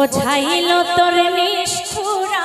বোঝাইল তোর নিষ্ঠুরা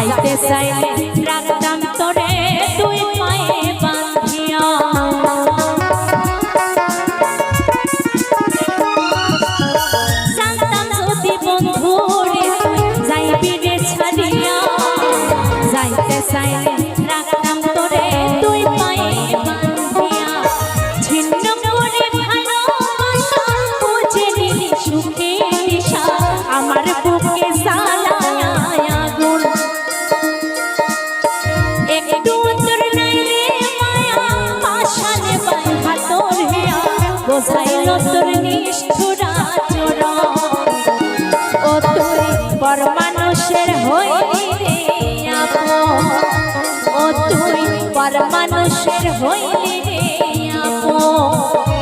যাইতে চাইলে রাখতাম তোরে, তুই পায়ে বাঁধিয়া। সন্তান যদি বন্ধুরে, যাইবি রে ছাড়িয়া। যাইতে চাইলে বোঝাইল তোর নিষ্ঠুরা চরণ। ও তুই পর মানুষের হইলি রে ও তুই পর মানুষের হইলি রে আপন।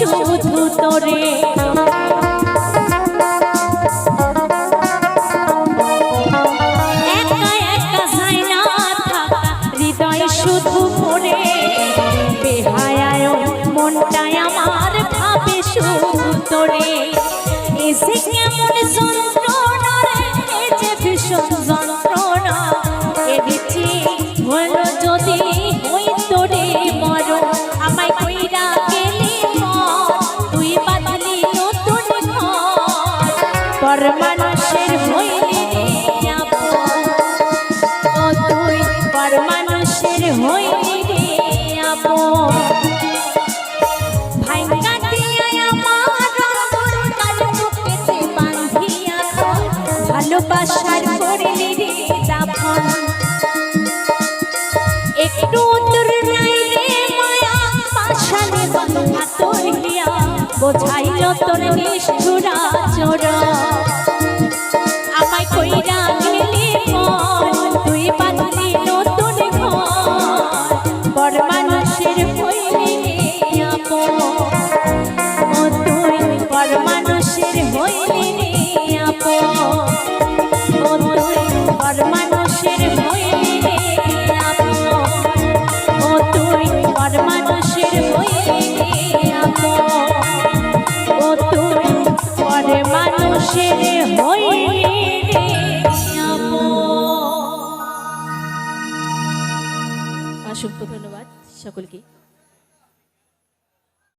শুধু তোরে একা একা যায় না থাকা হৃদয় শুধু পড়ে বেহায়ায় মনটাই আমার ভাবে শুধু তোরে এসে কেমন যন্ত্রণা রে যে ভীষণ পর মানুষের হইলি ও তুই পর মানুষের হইলি ভালোবাসার করলি রে দাফন। একটু তোর নাই রে মায়া বোঝাইল তোর নিষ্ঠুরা চোরা। হইলি অসংখ্য ধন্যবাদ সকলকে।